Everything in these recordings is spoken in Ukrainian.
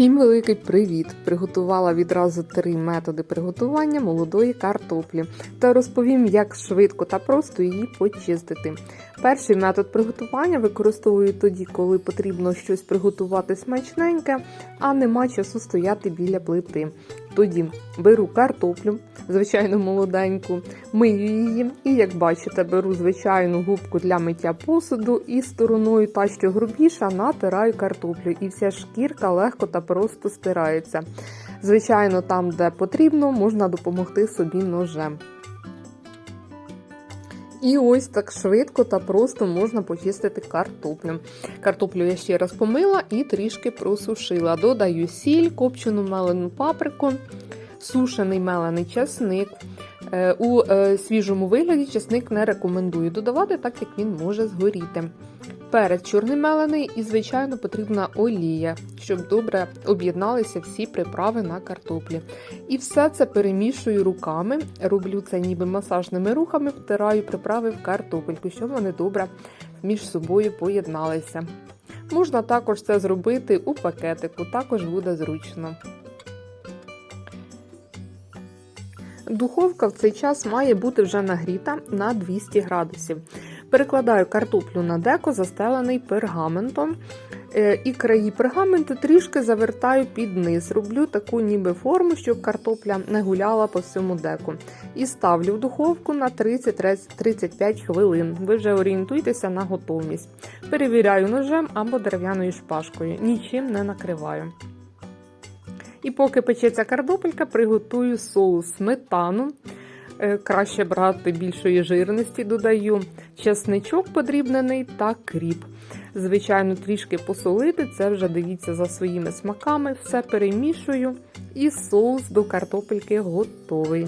Всім великий привіт! Приготувала відразу три методи приготування молодої картоплі та розповім, як швидко та просто її почистити. Перший метод приготування використовую тоді, коли потрібно щось приготувати смачненьке, а нема часу стояти біля плити. Тоді беру картоплю, звичайно молоденьку, мию її і, як бачите, беру звичайну губку для миття посуду і стороною та, що грубіша, натираю картоплю, і вся шкірка легко та просто стирається. Звичайно, там, де потрібно, можна допомогти собі ножем. І ось так швидко та просто можна почистити картоплю. Картоплю я ще раз помила і трішки просушила. Додаю сіль, копчену мелену паприку, сушений мелений часник. Е, У е, свіжому вигляді часник не рекомендую додавати, так як він може згоріти. Перець чорний мелений і, звичайно, потрібна олія, щоб добре об'єдналися всі приправи на картоплі. І все це перемішую руками, роблю це ніби масажними рухами, втираю приправи в картопельку, щоб вони добре між собою поєдналися. Можна також це зробити у пакетику, також буде зручно. Духовка в цей час має бути вже нагріта на 200 градусів. Перекладаю картоплю на деко, застелений пергаментом. Е, І краї пергаменту трішки завертаю під низ. Роблю таку ніби форму, щоб картопля не гуляла по всьому деку. І ставлю в духовку на 30-35 хвилин. Ви вже орієнтуйтеся на готовність. Перевіряю ножем або дерев'яною шпажкою. Нічим не накриваю. І поки печеться картопелька, приготую соус сметану. Е, Краще брати більшої жирності, додаю чесничок подрібнений та кріп. Звичайно, трішки посолити, це вже дивіться за своїми смаками, все перемішую, і соус до картопельки готовий.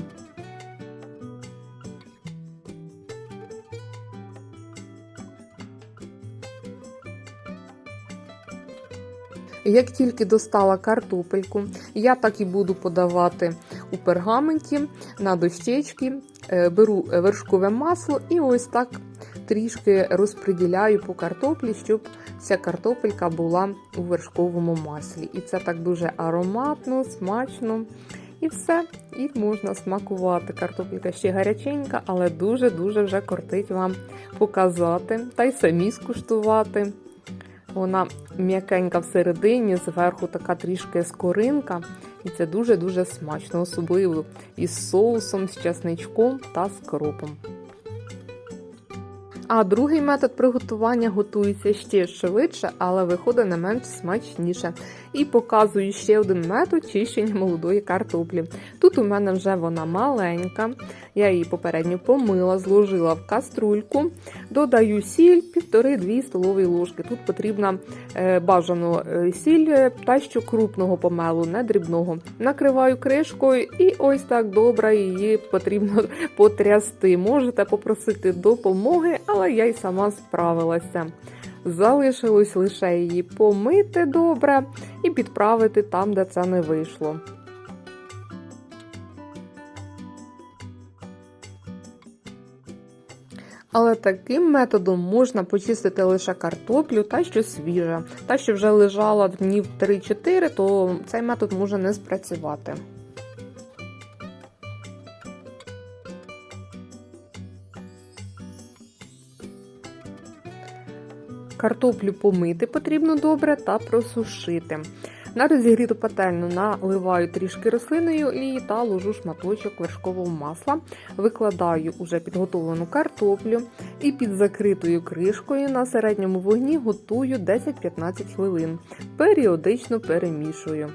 Як тільки достала картопельку, я так і буду подавати у пергаменті на дощечки, Е, беру вершкове масло і ось так трішки розподіляю по картоплі, щоб вся картопелька була у вершковому маслі. І це так дуже ароматно, смачно. І все, і можна смакувати. Картопелька ще гаряченька, але дуже-дуже вже кортить вам показати та й самі скуштувати. Вона м'якенька всередині, зверху така трішки скоринка. І це дуже-дуже смачно, особливо із соусом, з часничком та з кропом. А другий метод приготування готується ще швидше, але виходить не менш смачніше. І показую ще один метод чищення молодої картоплі. Тут у мене вже вона маленька, я її попередньо помила, зложила в каструльку, додаю сіль 1,5-2 столові ложки. Тут потрібна е, бажано е, сіль е, та що крупного помелу, не дрібного. Накриваю кришкою і ось так добре її потрібно потрясти. Можете попросити допомоги, але я й сама справилася. Залишилось лише її помити добре і підправити там, де це не вийшло. Але таким методом можна почистити лише картоплю та що свіже. Та, що вже лежала днів 3-4, то цей метод може не спрацювати. Картоплю помити потрібно добре та просушити. На розігріту пательну наливаю трішки рослинної олії та ложу шматочок вершкового масла, викладаю уже підготовлену картоплю і під закритою кришкою на середньому вогні готую 10-15 хвилин. Періодично перемішую.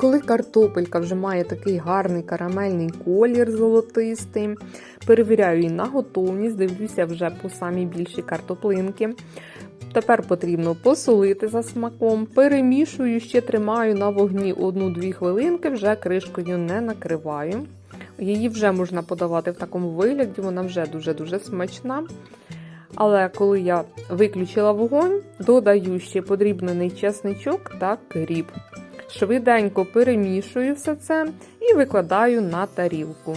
Коли картопелька вже має такий гарний карамельний колір золотистий, перевіряю її на готовність, дивлюся вже по самій більшій картоплинки. Тепер потрібно посолити за смаком, перемішую, ще тримаю на вогні 1-2 хвилинки, вже кришкою не накриваю. Її вже можна подавати в такому вигляді, вона вже дуже-дуже смачна. Але коли я виключила вогонь, додаю ще подрібнений чесничок та кріп. Швиденько перемішую все це і викладаю на тарілку.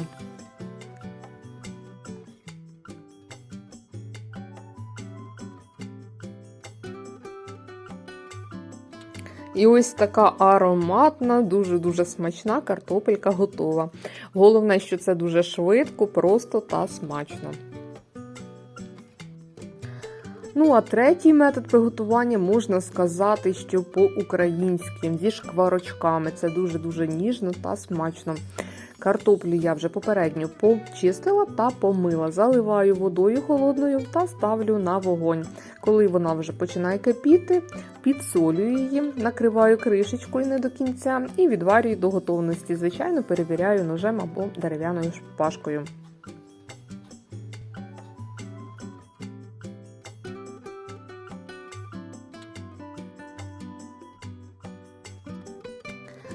І ось така ароматна, дуже-дуже смачна картопелька готова. Головне, що це дуже швидко, просто та смачно. Ну, а третій метод приготування можна сказати, що по-українськи зі шкварочками. Це дуже-дуже ніжно та смачно. Картоплю я вже попередньо почистила та помила. Заливаю водою холодною та ставлю на вогонь. Коли вона вже починає кипіти, підсолюю її, накриваю кришечкою не до кінця і відварюю до готовності. Звичайно, перевіряю ножем або дерев'яною шпажкою.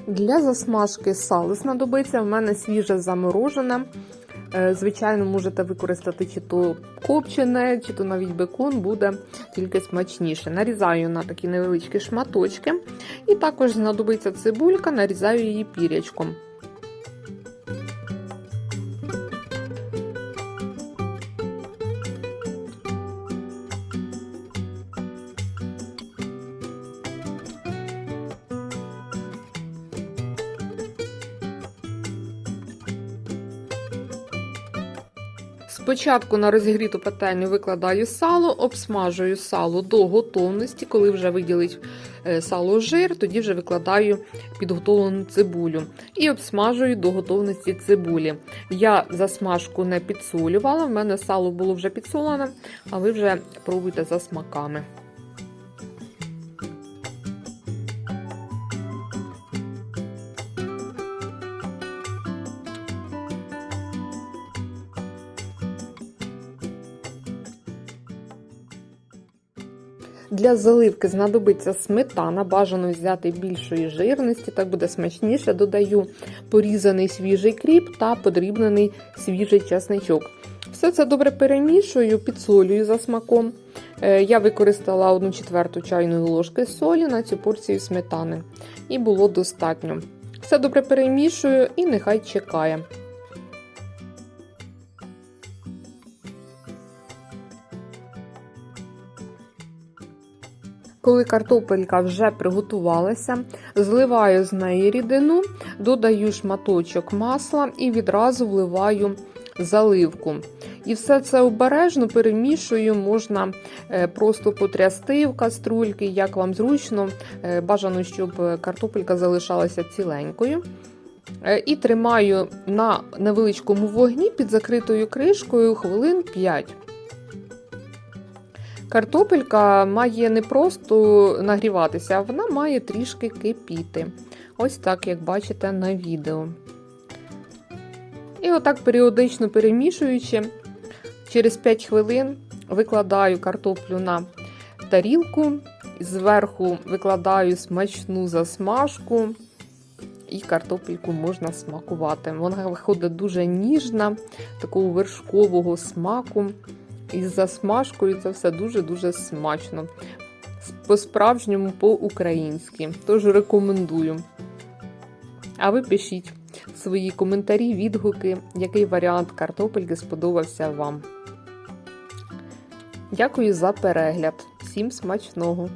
Для засмажки сало знадобиться. В мене свіже заморожене. Е, Звичайно, можете використати чи то копчене, чи то навіть бекон буде тільки смачніше. Нарізаю на такі невеличкі шматочки. І також знадобиться цибулька, нарізаю її пірячком. Спочатку на розігріту пательню викладаю сало, обсмажую сало до готовності. Коли вже виділить е, сало жир, тоді вже викладаю підготовлену цибулю і обсмажую до готовності цибулі. Я засмажку не підсолювала, в мене сало було вже підсолене, а ви вже пробуйте за смаками. Для заливки знадобиться сметана, бажано взяти більшої жирності, так буде смачніше. Додаю порізаний свіжий кріп та подрібнений свіжий часничок. Все це добре перемішую, підсолюю за смаком. Е, Я використала 1 четверту чайної ложки солі на цю порцію сметани. І було достатньо. Все добре перемішую і нехай чекає. Коли картопелька вже приготувалася, зливаю з неї рідину, додаю шматочок масла і відразу вливаю заливку. І все це обережно перемішую, можна е, просто потрясти в каструльки, як вам зручно. Е, Бажано, щоб картопелька залишалася ціленькою. Е, І тримаю на невеличкому вогні під закритою кришкою хвилин 5. Картопелька має не просто нагріватися, а вона має трішки кипіти. Ось так, як бачите на відео. І отак періодично перемішуючи, через 5 хвилин викладаю картоплю на тарілку, зверху викладаю смачну засмажку, і картопельку можна смакувати. Вона виходить дуже ніжна, такого вершкового смаку. Із засмажкою це все дуже-дуже смачно. По-справжньому, по-українськи. Тож рекомендую. А ви пишіть свої коментарі, відгуки, який варіант картопельки сподобався вам. Дякую за перегляд. Всім смачного!